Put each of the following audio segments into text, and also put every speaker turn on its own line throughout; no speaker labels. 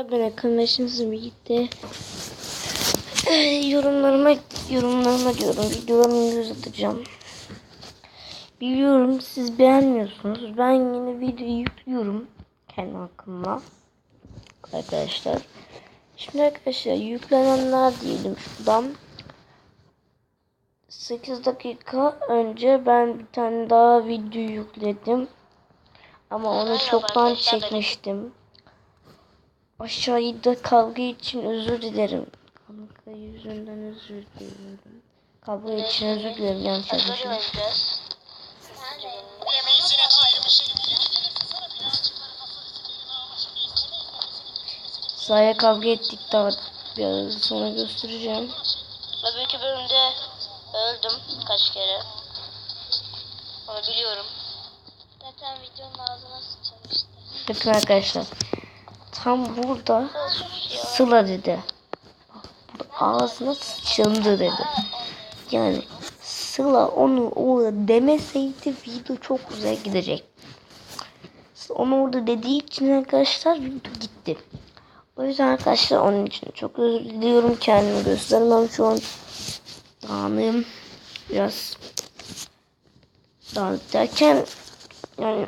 Ben arkadaşımızla birlikte eh, yorumlarıma yorumlarıma diyorum videolarımı göz atacağım. Biliyorum siz beğenmiyorsunuz. Ben yine video yüklüyorum kendi hakkımda. Arkadaşlar. Şimdi arkadaşlar yüklenenler diyelim şuradan. 8 dakika önce ben bir tane daha video yükledim. Ama onu çoktan çekmiştim. Aşağıda kavga için özür dilerim. Kavga yüzünden özür diliyorum. Kavga için özür dilerim yanlış yazmışım. Sahaya kavga ettik daha biraz sonra göstereceğim.
Öbürkü bölümde öldüm kaç kere. Onu biliyorum. Zaten videonun ağzına sıçalım işte.
Bakın arkadaşlar. Tam burada Sıla dedi. Ağzına sıçıldı dedi. Yani Sıla onu orada demeseydi video çok güzel gidecek. Onu orada dediği için arkadaşlar video gitti. O yüzden arkadaşlar onun için çok özür diliyorum. Kendimi göstermem şu an. Dağınığım. Biraz dağınık derken yani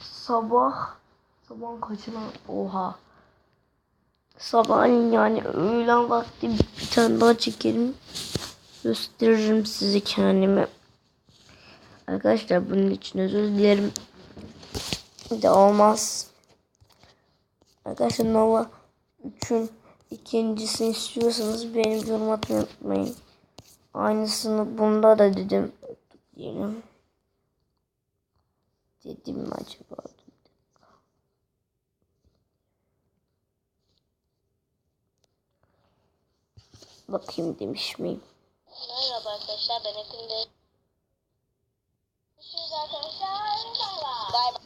sabah sabah kaçına? Oha. Sabah yani öğlen vakti bir tane daha çekerim. Gösteririm size kendimi. Arkadaşlar bunun için özür dilerim. De olmaz. Arkadaşlar Nova 3'ün ikincisini istiyorsanız benim yorum atmayı unutmayın. Aynısını bunda da dedim. Dedim mi acaba Bakayım demiş miyim?
Merhaba arkadaşlar ben Bey. Görüşürüz arkadaşlar. Bay bay.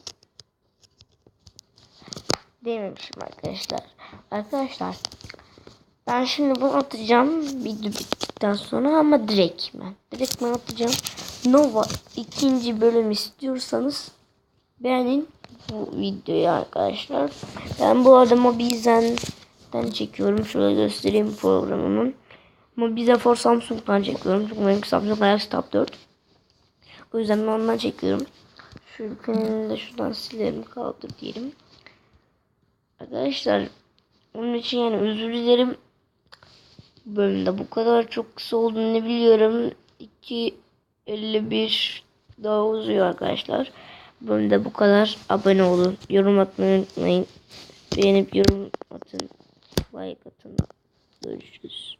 Dememişim arkadaşlar. Arkadaşlar ben şimdi bunu atacağım video bittikten sonra ama direkt ben. Direkt ben atacağım. Nova ikinci bölüm istiyorsanız beğenin bu videoyu arkadaşlar. Ben bu arada Mobizen'den çekiyorum. Şöyle göstereyim programımın. Mobize for Samsung'dan çekiyorum. Çünkü benim Samsung Galaxy Tab 4. O yüzden ben ondan çekiyorum. Şu ülkenin de şuradan silerim kaldır diyelim. Arkadaşlar onun için yani özür dilerim. Bu bölümde bu kadar çok kısa olduğunu biliyorum. 2.51 daha uzuyor arkadaşlar. Bu bölümde bu kadar. Abone olun. Yorum atmayı unutmayın. Beğenip yorum atın. Like atın. Görüşürüz.